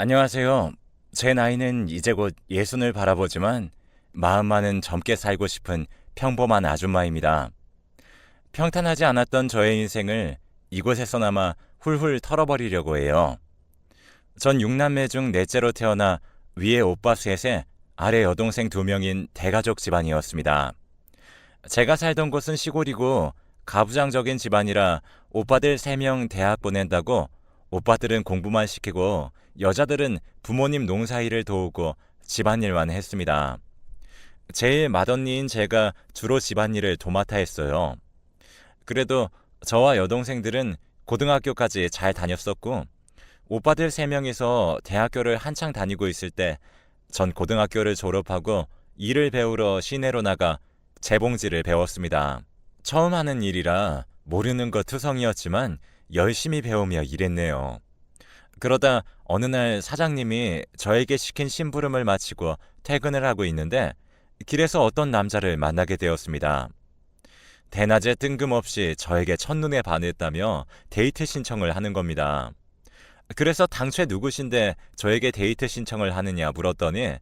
안녕하세요. 제 나이는 이제 곧 예순을 바라보지만 마음만은 젊게 살고 싶은 평범한 아줌마입니다. 평탄하지 않았던 저의 인생을 이곳에서나마 훌훌 털어버리려고 해요. 전 6남매 중 넷째로 태어나 위에 오빠 셋에 아래 여동생 두 명인 대가족 집안이었습니다. 제가 살던 곳은 시골이고 가부장적인 집안이라 오빠들 3명 대학 보낸다고 오빠들은 공부만 시키고 여자들은 부모님 농사일을 도우고 집안일만 했습니다. 제일 맏언니인 제가 주로 집안일을 도맡아 했어요. 그래도 저와 여동생들은 고등학교까지 잘 다녔었고 오빠들 3명이서 대학교를 한창 다니고 있을 때 전 고등학교를 졸업하고 일을 배우러 시내로 나가 재봉질을 배웠습니다. 처음 하는 일이라 모르는 거 투성이었지만 열심히 배우며 일했네요. 그러다 어느 날 사장님이 저에게 시킨 심부름을 마치고 퇴근을 하고 있는데 길에서 어떤 남자를 만나게 되었습니다. 대낮에 뜬금없이 저에게 첫눈에 반했다며 데이트 신청을 하는 겁니다. 그래서 당최 누구신데 저에게 데이트 신청을 하느냐 물었더니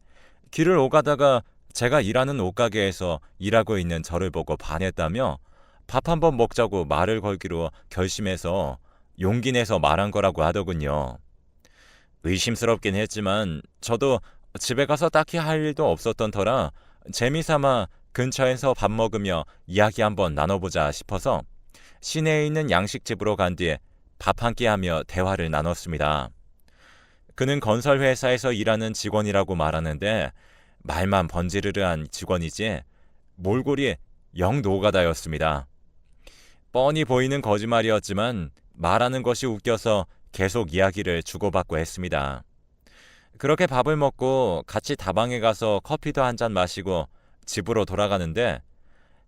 길을 오가다가 제가 일하는 옷가게에서 일하고 있는 저를 보고 반했다며 밥 한번 먹자고 말을 걸기로 결심해서 용기 내서 말한 거라고 하더군요. 의심스럽긴 했지만 저도 집에 가서 딱히 할 일도 없었던 터라 재미삼아 근처에서 밥 먹으며 이야기 한번 나눠보자 싶어서 시내에 있는 양식집으로 간 뒤에 밥 한 끼 하며 대화를 나눴습니다. 그는 건설회사에서 일하는 직원이라고 말하는데 말만 번지르르한 직원이지 몰골이 영 노가다였습니다. 뻔히 보이는 거짓말이었지만 말하는 것이 웃겨서 계속 이야기를 주고받고 했습니다. 그렇게 밥을 먹고 같이 다방에 가서 커피도 한 잔 마시고 집으로 돌아가는데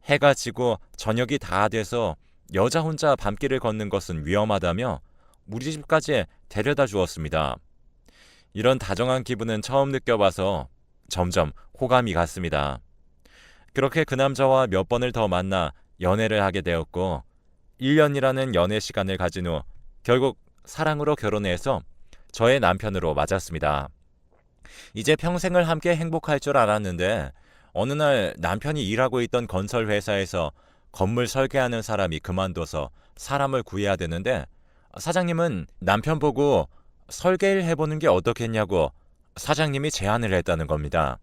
해가 지고 저녁이 다 돼서 여자 혼자 밤길을 걷는 것은 위험하다며 우리 집까지 데려다 주었습니다. 이런 다정한 기분은 처음 느껴봐서 점점 호감이 갔습니다. 그렇게 그 남자와 몇 번을 더 만나 연애를 하게 되었고 1년이라는 연애 시간을 가진 후 결국 사랑으로 결혼해서 저의 남편으로 맞았습니다. 이제 평생을 함께 행복할 줄 알았는데 어느 날 남편이 일하고 있던 건설 회사에서 건물 설계하는 사람이 그만둬서 사람을 구해야 되는데 사장님은 남편 보고 설계를 해보는 게 어떻겠냐고 사장님이 제안을 했다는 겁니다.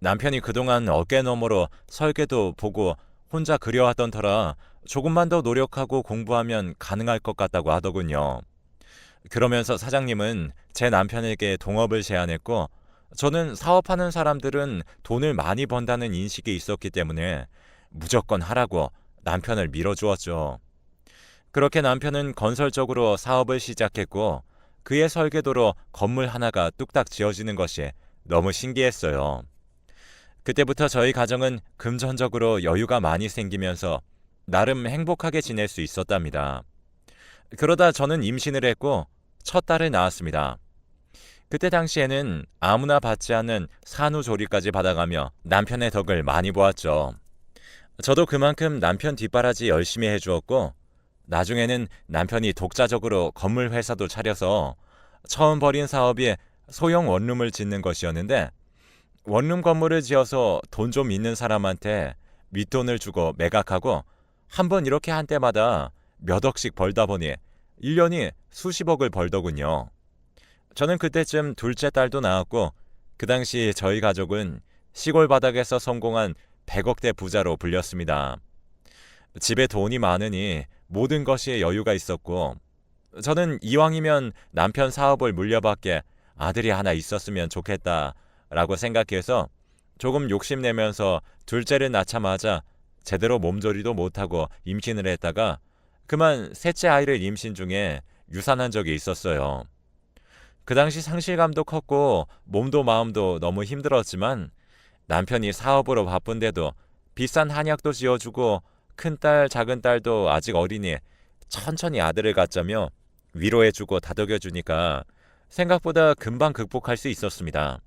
남편이 그동안 어깨 너머로 설계도 보고 혼자 그려왔던 터라 조금만 더 노력하고 공부하면 가능할 것 같다고 하더군요. 그러면서 사장님은 제 남편에게 동업을 제안했고 저는 사업하는 사람들은 돈을 많이 번다는 인식이 있었기 때문에 무조건 하라고 남편을 밀어주었죠. 그렇게 남편은 건설적으로 사업을 시작했고 그의 설계도로 건물 하나가 뚝딱 지어지는 것이 너무 신기했어요. 그때부터 저희 가정은 금전적으로 여유가 많이 생기면서 나름 행복하게 지낼 수 있었답니다. 그러다 저는 임신을 했고 첫 딸을 낳았습니다. 그때 당시에는 아무나 받지 않는 산후조리까지 받아가며 남편의 덕을 많이 보았죠. 저도 그만큼 남편 뒷바라지 열심히 해주었고 나중에는 남편이 독자적으로 건물 회사도 차려서 처음 벌인 사업이 소형 원룸을 짓는 것이었는데 원룸 건물을 지어서 돈 좀 있는 사람한테 윗돈을 주고 매각하고 한 번 이렇게 한 때마다 몇 억씩 벌다 보니 1년이 수십억을 벌더군요. 저는 그때쯤 둘째 딸도 낳았고 그 당시 저희 가족은 시골 바닥에서 성공한 100억대 부자로 불렸습니다. 집에 돈이 많으니 모든 것이 여유가 있었고 저는 이왕이면 남편 사업을 물려받게 아들이 하나 있었으면 좋겠다라고 생각해서 조금 욕심내면서 둘째를 낳자마자 제대로 몸조리도 못하고 임신을 했다가 그만 셋째 아이를 임신 중에 유산한 적이 있었어요. 그 당시 상실감도 컸고 몸도 마음도 너무 힘들었지만 남편이 사업으로 바쁜데도 비싼 한약도 지어주고 큰딸 작은 딸도 아직 어리니 천천히 아들을 갖자며 위로해주고 다독여주니까 생각보다 금방 극복할 수 있었습니다.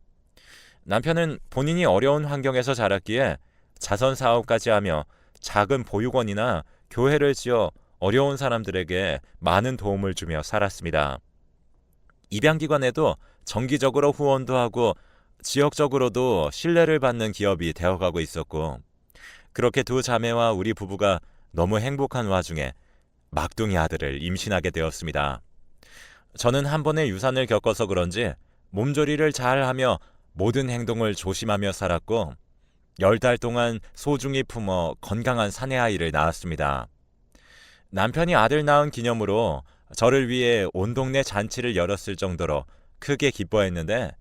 남편은 본인이 어려운 환경에서 자랐기에 자선 사업까지 하며 작은 보육원이나 교회를 지어 어려운 사람들에게 많은 도움을 주며 살았습니다. 입양기관에도 정기적으로 후원도 하고 지역적으로도 신뢰를 받는 기업이 되어가고 있었고 그렇게 두 자매와 우리 부부가 너무 행복한 와중에 막둥이 아들을 임신하게 되었습니다. 저는 한 번의 유산을 겪어서 그런지 몸조리를 잘 하며 모든 행동을 조심하며 살았고 열 달 동안 소중히 품어 건강한 사내 아이를 낳았습니다. 남편이 아들 낳은 기념으로 저를 위해 온 동네 잔치를 열었을 정도로 크게 기뻐했는데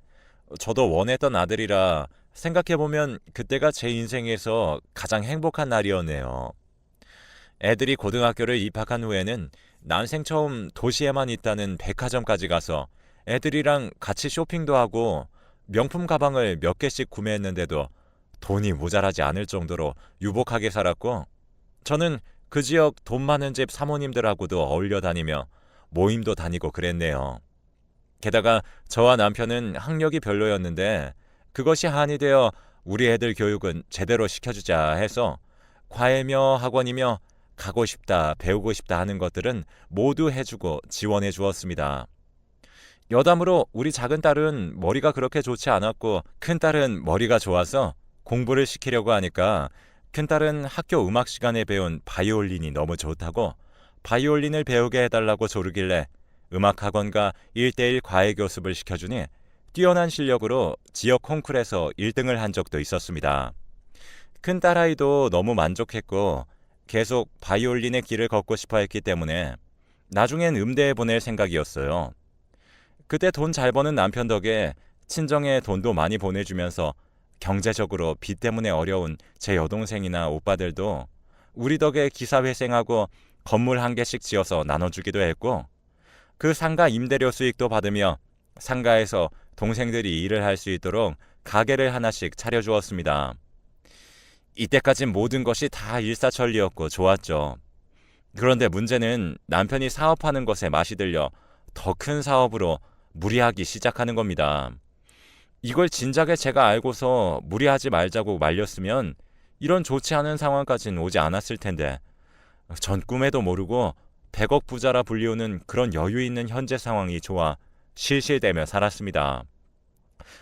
저도 원했던 아들이라 생각해보면 그때가 제 인생에서 가장 행복한 날이었네요. 애들이 고등학교를 입학한 후에는 난생 처음 도시에만 있다는 백화점까지 가서 애들이랑 같이 쇼핑도 하고 명품 가방을 몇 개씩 구매했는데도 돈이 모자라지 않을 정도로 유복하게 살았고 저는 그 지역 돈 많은 집 사모님들하고도 어울려 다니며 모임도 다니고 그랬네요. 게다가 저와 남편은 학력이 별로였는데 그것이 한이 되어 우리 애들 교육은 제대로 시켜주자 해서 과외며 학원이며 가고 싶다, 배우고 싶다 하는 것들은 모두 해주고 지원해 주었습니다. 여담으로 우리 작은 딸은 머리가 그렇게 좋지 않았고 큰 딸은 머리가 좋아서 공부를 시키려고 하니까 큰 딸은 학교 음악 시간에 배운 바이올린이 너무 좋다고 바이올린을 배우게 해달라고 조르길래 음악학원과 1대1 과외 교습을 시켜주니 뛰어난 실력으로 지역 콩쿨에서 1등을 한 적도 있었습니다. 큰 딸아이도 너무 만족했고 계속 바이올린의 길을 걷고 싶어 했기 때문에 나중엔 음대에 보낼 생각이었어요. 그때 돈 잘 버는 남편 덕에 친정에 돈도 많이 보내주면서 경제적으로 빚 때문에 어려운 제 여동생이나 오빠들도 우리 덕에 기사회생하고 건물 한 개씩 지어서 나눠주기도 했고 그 상가 임대료 수익도 받으며 상가에서 동생들이 일을 할 수 있도록 가게를 하나씩 차려주었습니다. 이때까진 모든 것이 다 일사천리였고 좋았죠. 그런데 문제는 남편이 사업하는 것에 맛이 들려 더 큰 사업으로 무리하기 시작하는 겁니다. 이걸 진작에 제가 알고서 무리하지 말자고 말렸으면 이런 좋지 않은 상황까지는 오지 않았을 텐데 전 꿈에도 모르고 100억 부자라 불리우는 그런 여유 있는 현재 상황이 좋아 실실대며 살았습니다.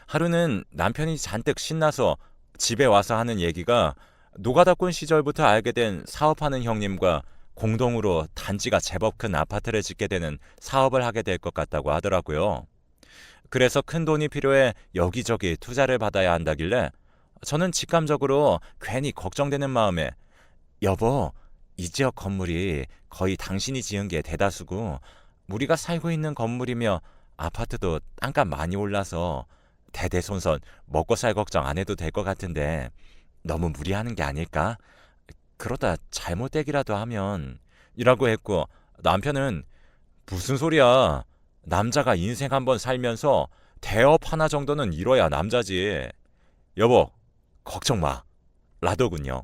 하루는 남편이 잔뜩 신나서 집에 와서 하는 얘기가 노가다꾼 시절부터 알게 된 사업하는 형님과 공동으로 단지가 제법 큰 아파트를 짓게 되는 사업을 하게 될 것 같다고 하더라고요. 그래서 큰 돈이 필요해 여기저기 투자를 받아야 한다길래 저는 직감적으로 괜히 걱정되는 마음에 여보, 이 지역 건물이 거의 당신이 지은 게 대다수고 우리가 살고 있는 건물이며 아파트도 땅값 많이 올라서 대대손손 먹고 살 걱정 안 해도 될 것 같은데 너무 무리하는 게 아닐까? 그러다 잘못되기라도 하면 이라고 했고 남편은 무슨 소리야? 남자가 인생 한번 살면서 대업 하나 정도는 이뤄야 남자지. 여보, 걱정 마. 라더군요.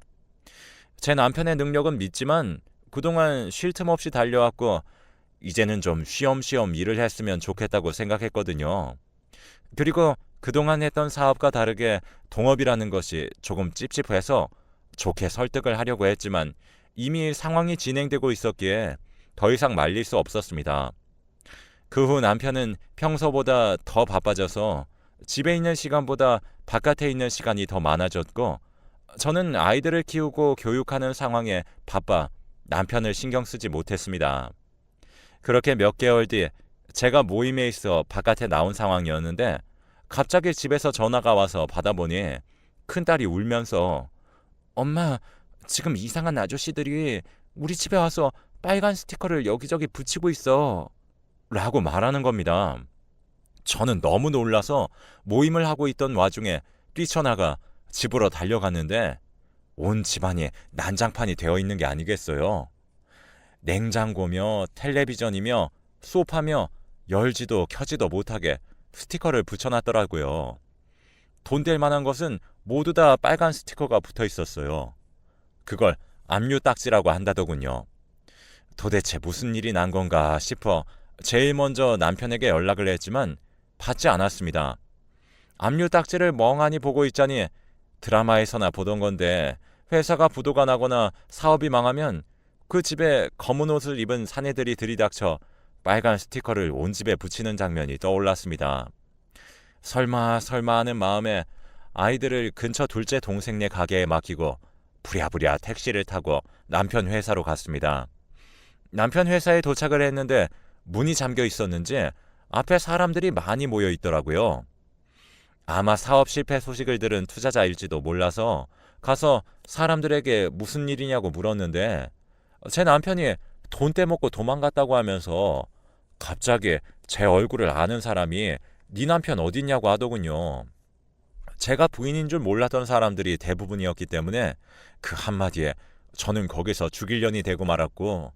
제 남편의 능력은 믿지만 그동안 쉴 틈 없이 달려왔고 이제는 좀 쉬엄쉬엄 일을 했으면 좋겠다고 생각했거든요. 그리고 그동안 했던 사업과 다르게 동업이라는 것이 조금 찝찝해서 좋게 설득을 하려고 했지만 이미 상황이 진행되고 있었기에 더 이상 말릴 수 없었습니다. 그 후 남편은 평소보다 더 바빠져서 집에 있는 시간보다 바깥에 있는 시간이 더 많아졌고 저는 아이들을 키우고 교육하는 상황에 바빠 남편을 신경 쓰지 못했습니다. 그렇게 몇 개월 뒤 제가 모임에 있어 바깥에 나온 상황이었는데 갑자기 집에서 전화가 와서 받아보니 큰딸이 울면서 엄마 지금 이상한 아저씨들이 우리 집에 와서 빨간 스티커를 여기저기 붙이고 있어 라고 말하는 겁니다. 저는 너무 놀라서 모임을 하고 있던 와중에 뛰쳐나가 집으로 달려갔는데 온 집안이 난장판이 되어 있는 게 아니겠어요. 냉장고며 텔레비전이며 소파며 열지도 켜지도 못하게 스티커를 붙여놨더라고요. 돈 될 만한 것은 모두 다 빨간 스티커가 붙어 있었어요. 그걸 압류 딱지라고 한다더군요. 도대체 무슨 일이 난 건가 싶어 제일 먼저 남편에게 연락을 했지만 받지 않았습니다. 압류 딱지를 멍하니 보고 있자니 드라마에서나 보던 건데 회사가 부도가 나거나 사업이 망하면 그 집에 검은 옷을 입은 사내들이 들이닥쳐 빨간 스티커를 온 집에 붙이는 장면이 떠올랐습니다. 설마 설마 하는 마음에 아이들을 근처 둘째 동생네 가게에 맡기고 부랴부랴 택시를 타고 남편 회사로 갔습니다. 남편 회사에 도착을 했는데 문이 잠겨 있었는지 앞에 사람들이 많이 모여 있더라고요. 아마 사업 실패 소식을 들은 투자자일지도 몰라서 가서 사람들에게 무슨 일이냐고 물었는데 제 남편이 돈 떼먹고 도망갔다고 하면서 갑자기 제 얼굴을 아는 사람이 네 남편 어딨냐고 하더군요. 제가 부인인 줄 몰랐던 사람들이 대부분이었기 때문에 그 한마디에 저는 거기서 죽일 년이 되고 말았고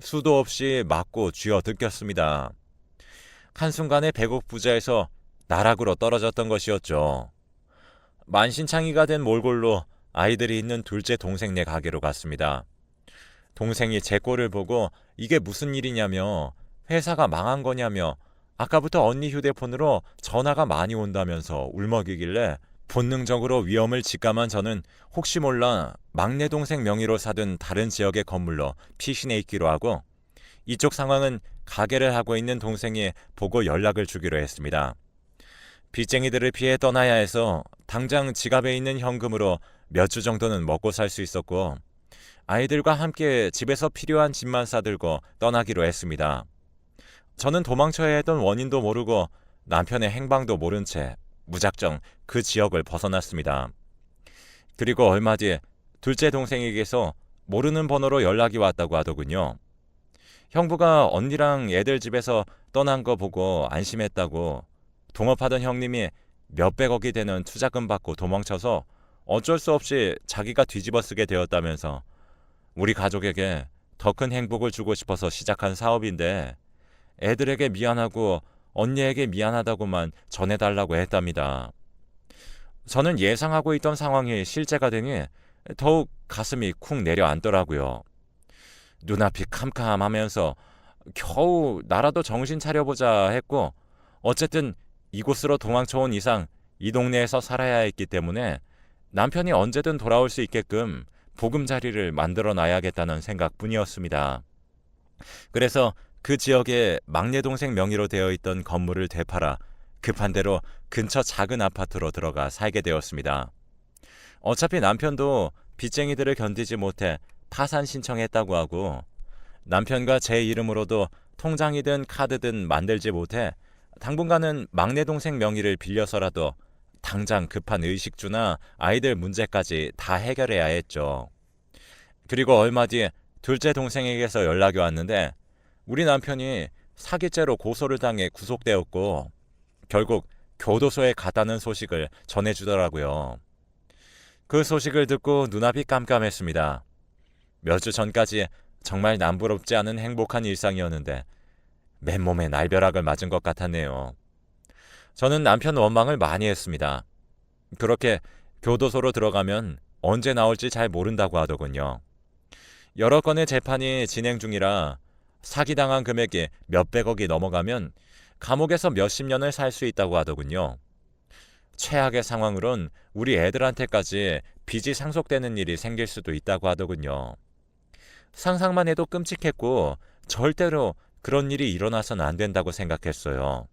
수도 없이 맞고 쥐어 뜯겼습니다. 한순간에 배국 부자에서 나락으로 떨어졌던 것이었죠. 만신창이가 된 몰골로 아이들이 있는 둘째 동생네 가게로 갔습니다. 동생이 제 꼴을 보고 이게 무슨 일이냐며 회사가 망한 거냐며 아까부터 언니 휴대폰으로 전화가 많이 온다면서 울먹이길래 본능적으로 위험을 직감한 저는 혹시 몰라 막내 동생 명의로 사둔 다른 지역의 건물로 피신해 있기로 하고 이쪽 상황은 가게를 하고 있는 동생이 보고 연락을 주기로 했습니다. 빚쟁이들을 피해 떠나야 해서 당장 지갑에 있는 현금으로 몇 주 정도는 먹고 살 수 있었고 아이들과 함께 집에서 필요한 짐만 싸들고 떠나기로 했습니다. 저는 도망쳐야 했던 원인도 모르고 남편의 행방도 모른 채 무작정 그 지역을 벗어났습니다. 그리고 얼마 뒤 둘째 동생에게서 모르는 번호로 연락이 왔다고 하더군요. 형부가 언니랑 애들 집에서 떠난 거 보고 안심했다고 동업하던 형님이 몇백억이 되는 투자금 받고 도망쳐서 어쩔 수 없이 자기가 뒤집어 쓰게 되었다면서 우리 가족에게 더 큰 행복을 주고 싶어서 시작한 사업인데 애들에게 미안하고 언니에게 미안하다고만 전해달라고 했답니다. 저는 예상하고 있던 상황이 실제가 되니 더욱 가슴이 쿵 내려앉더라고요. 눈앞이 캄캄하면서 겨우 나라도 정신 차려보자 했고 어쨌든 이곳으로 도망쳐온 이상 이 동네에서 살아야 했기 때문에 남편이 언제든 돌아올 수 있게끔 보금자리를 만들어 놔야겠다는 생각뿐이었습니다. 그래서 그 지역에 막내 동생 명의로 되어 있던 건물을 되팔아 급한 대로 근처 작은 아파트로 들어가 살게 되었습니다. 어차피 남편도 빚쟁이들을 견디지 못해 파산 신청했다고 하고 남편과 제 이름으로도 통장이든 카드든 만들지 못해 당분간은 막내 동생 명의를 빌려서라도 당장 급한 의식주나 아이들 문제까지 다 해결해야 했죠. 그리고 얼마 뒤 둘째 동생에게서 연락이 왔는데 우리 남편이 사기죄로 고소를 당해 구속되었고 결국 교도소에 갔다는 소식을 전해주더라고요. 그 소식을 듣고 눈앞이 깜깜했습니다. 몇 주 전까지 정말 남부럽지 않은 행복한 일상이었는데 맨몸에 날벼락을 맞은 것 같았네요. 저는 남편 원망을 많이 했습니다. 그렇게 교도소로 들어가면 언제 나올지 잘 모른다고 하더군요. 여러 건의 재판이 진행 중이라 사기당한 금액이 몇백억이 넘어가면 감옥에서 몇십 년을 살 수 있다고 하더군요. 최악의 상황으론 우리 애들한테까지 빚이 상속되는 일이 생길 수도 있다고 하더군요. 상상만 해도 끔찍했고 절대로 그런 일이 일어나선 안 된다고 생각했어요.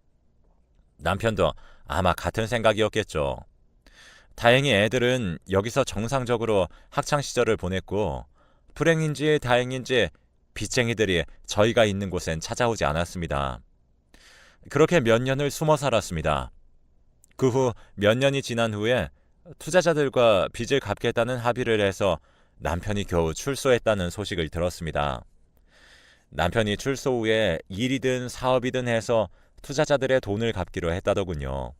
남편도 아마 같은 생각이었겠죠. 다행히 애들은 여기서 정상적으로 학창 시절을 보냈고 불행인지 다행인지 빚쟁이들이 저희가 있는 곳엔 찾아오지 않았습니다. 그렇게 몇 년을 숨어 살았습니다. 그 후 몇 년이 지난 후에 투자자들과 빚을 갚겠다는 합의를 해서 남편이 겨우 출소했다는 소식을 들었습니다. 남편이 출소 후에 일이든 사업이든 해서 투자자들의 돈을 갚기로 했다더군요.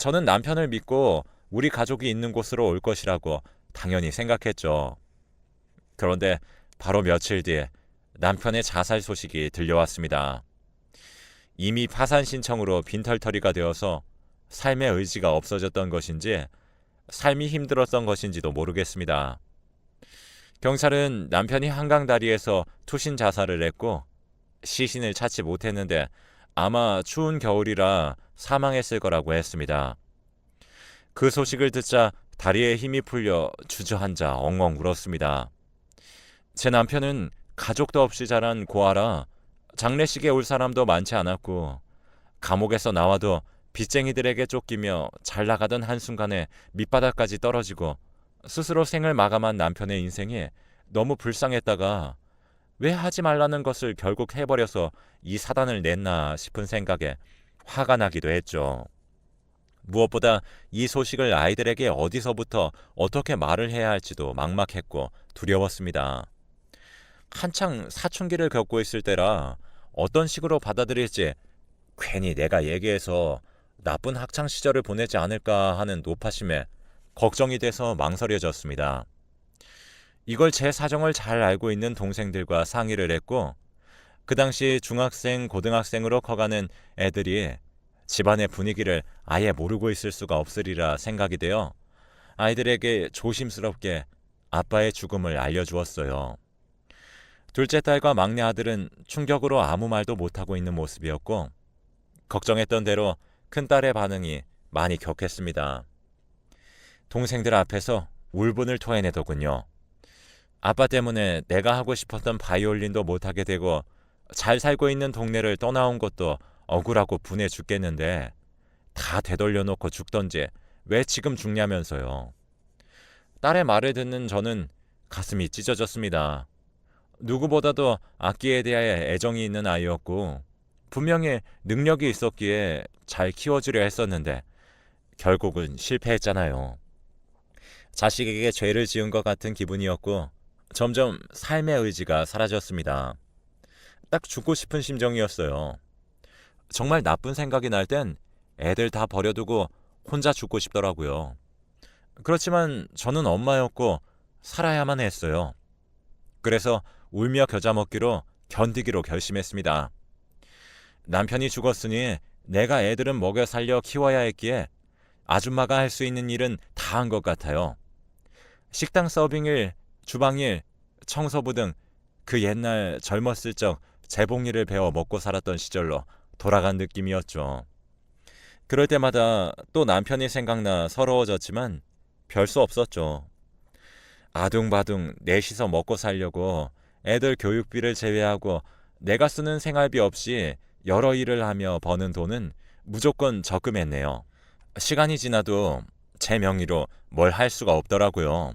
저는 남편을 믿고 우리 가족이 있는 곳으로 올 것이라고 당연히 생각했죠. 그런데 바로 며칠 뒤에 남편의 자살 소식이 들려왔습니다. 이미 파산 신청으로 빈털터리가 되어서 삶의 의지가 없어졌던 것인지 삶이 힘들었던 것인지도 모르겠습니다. 경찰은 남편이 한강 다리에서 투신 자살을 했고 시신을 찾지 못했는데 아마 추운 겨울이라 사망했을 거라고 했습니다. 그 소식을 듣자 다리에 힘이 풀려 주저앉아 엉엉 울었습니다. 제 남편은 가족도 없이 자란 고아라 장례식에 올 사람도 많지 않았고 감옥에서 나와도 빚쟁이들에게 쫓기며 잘 나가던 한순간에 밑바닥까지 떨어지고 스스로 생을 마감한 남편의 인생이 너무 불쌍했다가 왜 하지 말라는 것을 결국 해버려서 이 사단을 냈나 싶은 생각에 화가 나기도 했죠. 무엇보다 이 소식을 아이들에게 어디서부터 어떻게 말을 해야 할지도 막막했고 두려웠습니다. 한창 사춘기를 겪고 있을 때라 어떤 식으로 받아들일지 괜히 내가 얘기해서 나쁜 학창 시절을 보내지 않을까 하는 노파심에 걱정이 돼서 망설여졌습니다. 이걸 제 사정을 잘 알고 있는 동생들과 상의를 했고 그 당시 중학생, 고등학생으로 커가는 애들이 집안의 분위기를 아예 모르고 있을 수가 없으리라 생각이 되어 아이들에게 조심스럽게 아빠의 죽음을 알려주었어요. 둘째 딸과 막내 아들은 충격으로 아무 말도 못하고 있는 모습이었고 걱정했던 대로 큰딸의 반응이 많이 격했습니다. 동생들 앞에서 울분을 토해내더군요. 아빠 때문에 내가 하고 싶었던 바이올린도 못하게 되고 잘 살고 있는 동네를 떠나온 것도 억울하고 분해 죽겠는데 다 되돌려 놓고 죽던지 왜 지금 죽냐면서요. 딸의 말을 듣는 저는 가슴이 찢어졌습니다. 누구보다도 악기에 대해 애정이 있는 아이였고 분명히 능력이 있었기에 잘 키워주려 했었는데 결국은 실패했잖아요. 자식에게 죄를 지은 것 같은 기분이었고 점점 삶의 의지가 사라졌습니다. 딱 죽고 싶은 심정이었어요. 정말 나쁜 생각이 날 땐 애들 다 버려두고 혼자 죽고 싶더라고요. 그렇지만 저는 엄마였고 살아야만 했어요. 그래서 울며 겨자 먹기로 견디기로 결심했습니다. 남편이 죽었으니 내가 애들은 먹여 살려 키워야 했기에 아줌마가 할 수 있는 일은 다 한 것 같아요. 식당 서빙일, 주방일, 청소부 등 그 옛날 젊었을 적 재봉일을 배워 먹고 살았던 시절로 돌아간 느낌이었죠. 그럴 때마다 또 남편이 생각나 서러워졌지만 별 수 없었죠. 아둥바둥 넷이서 먹고 살려고 애들 교육비를 제외하고 내가 쓰는 생활비 없이 여러 일을 하며 버는 돈은 무조건 적금했네요. 시간이 지나도 제 명의로 뭘 할 수가 없더라고요.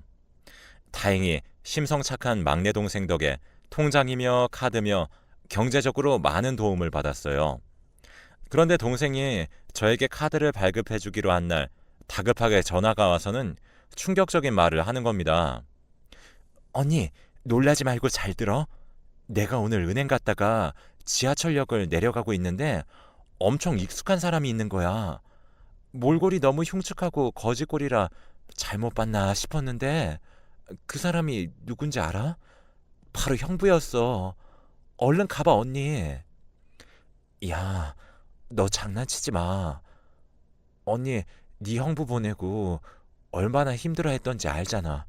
다행히 심성착한 막내 동생 덕에 통장이며 카드며 경제적으로 많은 도움을 받았어요. 그런데 동생이 저에게 카드를 발급해 주기로 한 날 다급하게 전화가 와서는 충격적인 말을 하는 겁니다. 언니, 놀라지 말고 잘 들어. 내가 오늘 은행 갔다가 지하철역을 내려가고 있는데 엄청 익숙한 사람이 있는 거야. 몰골이 너무 흉측하고 거짓골이라 잘못 봤나 싶었는데 그 사람이 누군지 알아? 바로 형부였어. 얼른 가봐, 언니. 야, 너 장난치지 마. 언니, 네 형부 보내고 얼마나 힘들어 했던지 알잖아.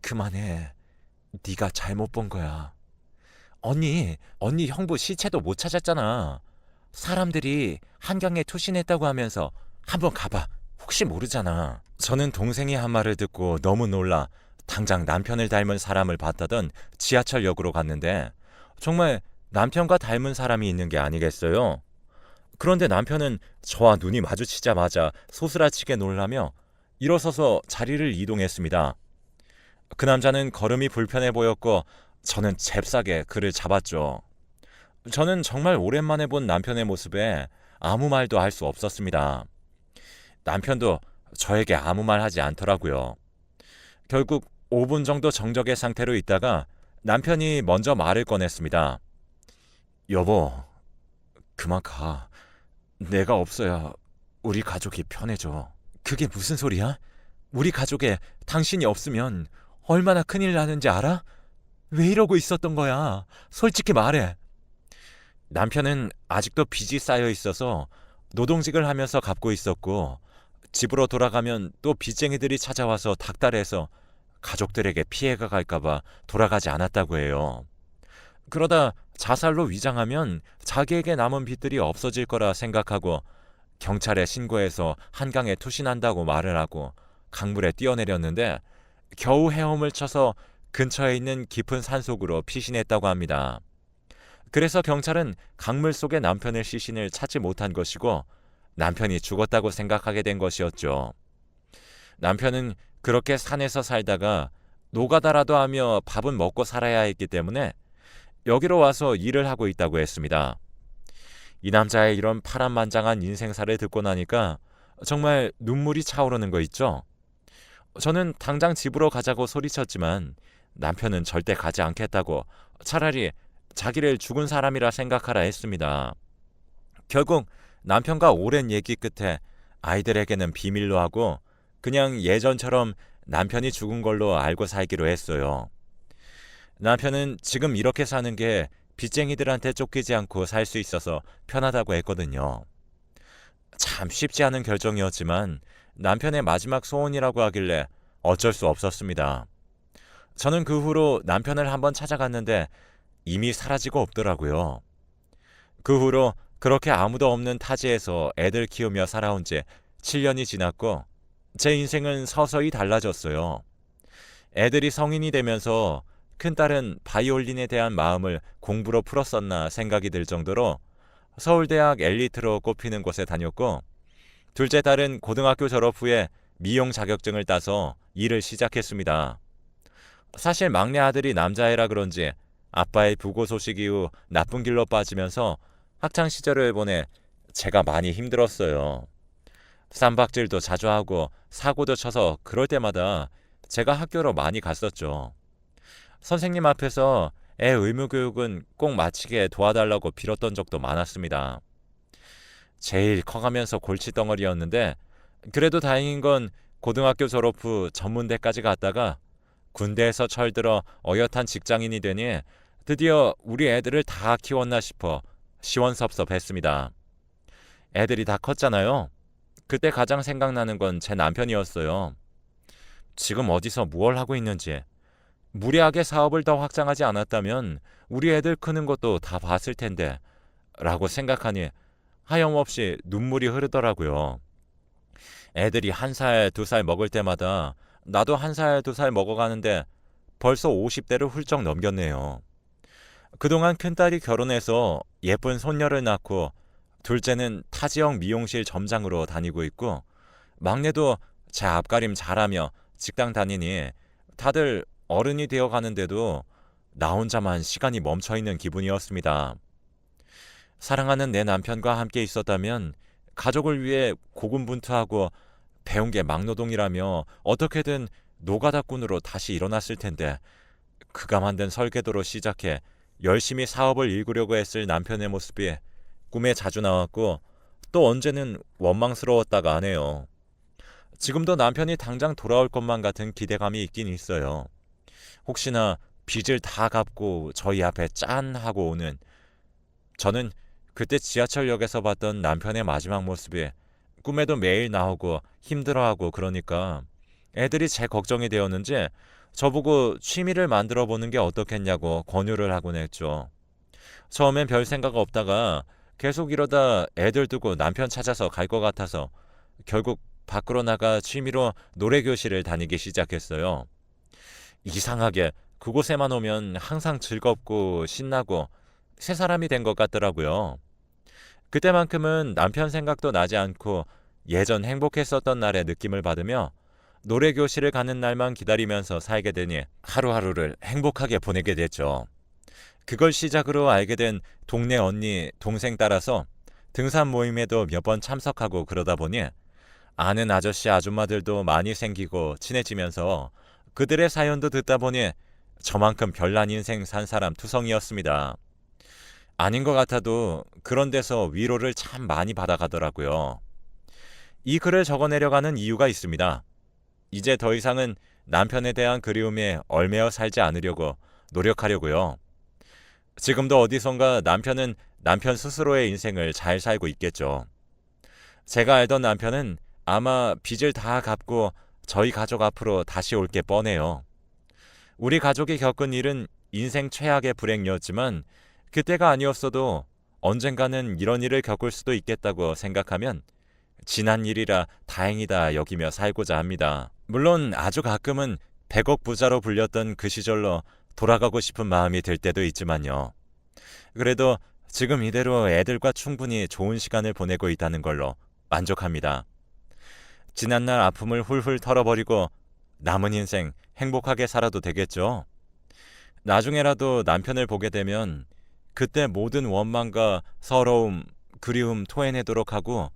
그만해. 네가 잘못 본 거야. 언니, 언니 형부 시체도 못 찾았잖아. 사람들이 한강에 투신했다고 하면서 한번 가봐. 혹시 모르잖아. 저는 동생이 한 말을 듣고 너무 놀라 당장 남편을 닮은 사람을 봤다던 지하철역으로 갔는데 정말 남편과 닮은 사람이 있는 게 아니겠어요? 그런데 남편은 저와 눈이 마주치자마자 소스라치게 놀라며 일어서서 자리를 이동했습니다. 그 남자는 걸음이 불편해 보였고 저는 잽싸게 그를 잡았죠. 저는 정말 오랜만에 본 남편의 모습에 아무 말도 할 수 없었습니다. 남편도 저에게 아무 말 하지 않더라고요. 결국 5분 정도 정적의 상태로 있다가 남편이 먼저 말을 꺼냈습니다. 여보, 그만 가. 내가 없어야 우리 가족이 편해져. 그게 무슨 소리야? 우리 가족에 당신이 없으면 얼마나 큰일 나는지 알아? 왜 이러고 있었던 거야? 솔직히 말해. 남편은 아직도 빚이 쌓여 있어서 노동직을 하면서 갚고 있었고 집으로 돌아가면 또 빚쟁이들이 찾아와서 닥달해서 가족들에게 피해가 갈까봐 돌아가지 않았다고 해요. 그러다 자살로 위장하면 자기에게 남은 빚들이 없어질 거라 생각하고 경찰에 신고해서 한강에 투신한다고 말을 하고 강물에 뛰어내렸는데 겨우 헤엄을 쳐서 근처에 있는 깊은 산속으로 피신했다고 합니다. 그래서 경찰은 강물 속의 남편의 시신을 찾지 못한 것이고 남편이 죽었다고 생각하게 된 것이었죠. 남편은 그렇게 산에서 살다가 노가다라도 하며 밥은 먹고 살아야 했기 때문에 여기로 와서 일을 하고 있다고 했습니다. 이 남자의 이런 파란만장한 인생사를 듣고 나니까 정말 눈물이 차오르는 거 있죠? 저는 당장 집으로 가자고 소리쳤지만 남편은 절대 가지 않겠다고 차라리 자기를 죽은 사람이라 생각하라 했습니다. 결국 남편과 오랜 얘기 끝에 아이들에게는 비밀로 하고 그냥 예전처럼 남편이 죽은 걸로 알고 살기로 했어요. 남편은 지금 이렇게 사는 게 빚쟁이들한테 쫓기지 않고 살 수 있어서 편하다고 했거든요. 참 쉽지 않은 결정이었지만 남편의 마지막 소원이라고 하길래 어쩔 수 없었습니다. 저는 그 후로 남편을 한번 찾아갔는데 이미 사라지고 없더라고요. 그 후로 그렇게 아무도 없는 타지에서 애들 키우며 살아온 지 7년이 지났고 제 인생은 서서히 달라졌어요. 애들이 성인이 되면서 큰딸은 바이올린에 대한 마음을 공부로 풀었었나 생각이 들 정도로 서울대학 엘리트로 꼽히는 곳에 다녔고 둘째 딸은 고등학교 졸업 후에 미용 자격증을 따서 일을 시작했습니다. 사실 막내 아들이 남자애라 그런지 아빠의 부고 소식 이후 나쁜 길로 빠지면서 학창 시절을 보내 제가 많이 힘들었어요. 쌈박질도 자주 하고 사고도 쳐서 그럴 때마다 제가 학교로 많이 갔었죠. 선생님 앞에서 애 의무교육은 꼭 마치게 도와달라고 빌었던 적도 많았습니다. 제일 커가면서 골치덩어리였는데 그래도 다행인 건 고등학교 졸업 후 전문대까지 갔다가 군대에서 철들어 어엿한 직장인이 되니 드디어 우리 애들을 다 키웠나 싶어 시원섭섭했습니다. 애들이 다 컸잖아요. 그때 가장 생각나는 건 제 남편이었어요. 지금 어디서 무얼 하고 있는지, 무리하게 사업을 더 확장하지 않았다면 우리 애들 크는 것도 다 봤을 텐데, 라고 생각하니 하염없이 눈물이 흐르더라고요. 애들이 한 살, 두 살 먹을 때마다 나도 한 살, 두 살 먹어가는데 벌써 50대를 훌쩍 넘겼네요. 그동안 큰딸이 결혼해서 예쁜 손녀를 낳고 둘째는 타지역 미용실 점장으로 다니고 있고 막내도 제 앞가림 잘하며 직장 다니니 다들 어른이 되어 가는데도 나 혼자만 시간이 멈춰 있는 기분이었습니다. 사랑하는 내 남편과 함께 있었다면 가족을 위해 고군분투하고 배운 게 막노동이라며 어떻게든 노가다꾼으로 다시 일어났을 텐데 그가 만든 설계도로 시작해 열심히 사업을 일구려고 했을 남편의 모습이 꿈에 자주 나왔고 또 언제는 원망스러웠다가 하네요. 지금도 남편이 당장 돌아올 것만 같은 기대감이 있긴 있어요. 혹시나 빚을 다 갚고 저희 앞에 짠 하고 오는 저는 그때 지하철역에서 봤던 남편의 마지막 모습이 꿈에도 매일 나오고 힘들어하고 그러니까 애들이 제 걱정이 되었는지 저보고 취미를 만들어 보는 게 어떻겠냐고 권유를 하곤 했죠. 처음엔 별 생각 없다가 계속 이러다 애들 두고 남편 찾아서 갈 것 같아서 결국 밖으로 나가 취미로 노래 교실을 다니기 시작했어요. 이상하게 그곳에만 오면 항상 즐겁고 신나고 새 사람이 된 것 같더라고요. 그때만큼은 남편 생각도 나지 않고 예전 행복했었던 날의 느낌을 받으며 노래 교실을 가는 날만 기다리면서 살게 되니 하루하루를 행복하게 보내게 됐죠. 그걸 시작으로 알게 된 동네 언니, 동생 따라서 등산 모임에도 몇 번 참석하고 그러다 보니 아는 아저씨 아줌마들도 많이 생기고 친해지면서 그들의 사연도 듣다 보니 저만큼 별난 인생 산 사람 투성이었습니다. 아닌 것 같아도 그런 데서 위로를 참 많이 받아가더라고요. 이 글을 적어내려가는 이유가 있습니다. 이제 더 이상은 남편에 대한 그리움에 얼매어 살지 않으려고 노력하려고요. 지금도 어디선가 남편은 남편 스스로의 인생을 잘 살고 있겠죠. 제가 알던 남편은 아마 빚을 다 갚고 저희 가족 앞으로 다시 올 게 뻔해요. 우리 가족이 겪은 일은 인생 최악의 불행이었지만 그때가 아니었어도 언젠가는 이런 일을 겪을 수도 있겠다고 생각하면 지난 일이라 다행이다 여기며 살고자 합니다. 물론 아주 가끔은 100억 부자로 불렸던 그 시절로 돌아가고 싶은 마음이 들 때도 있지만요. 그래도 지금 이대로 애들과 충분히 좋은 시간을 보내고 있다는 걸로 만족합니다. 지난날 아픔을 훌훌 털어버리고 남은 인생 행복하게 살아도 되겠죠. 나중에라도 남편을 보게 되면 그때 모든 원망과 서러움, 그리움 토해내도록 하고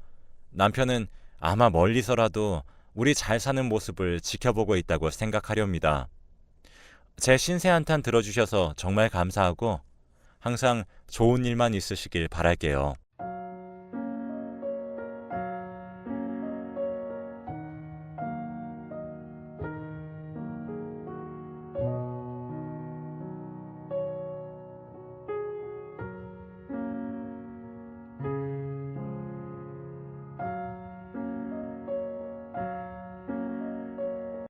남편은 아마 멀리서라도 우리 잘 사는 모습을 지켜보고 있다고 생각하렵니다. 제 신세 한탄 들어주셔서 정말 감사하고 항상 좋은 일만 있으시길 바랄게요.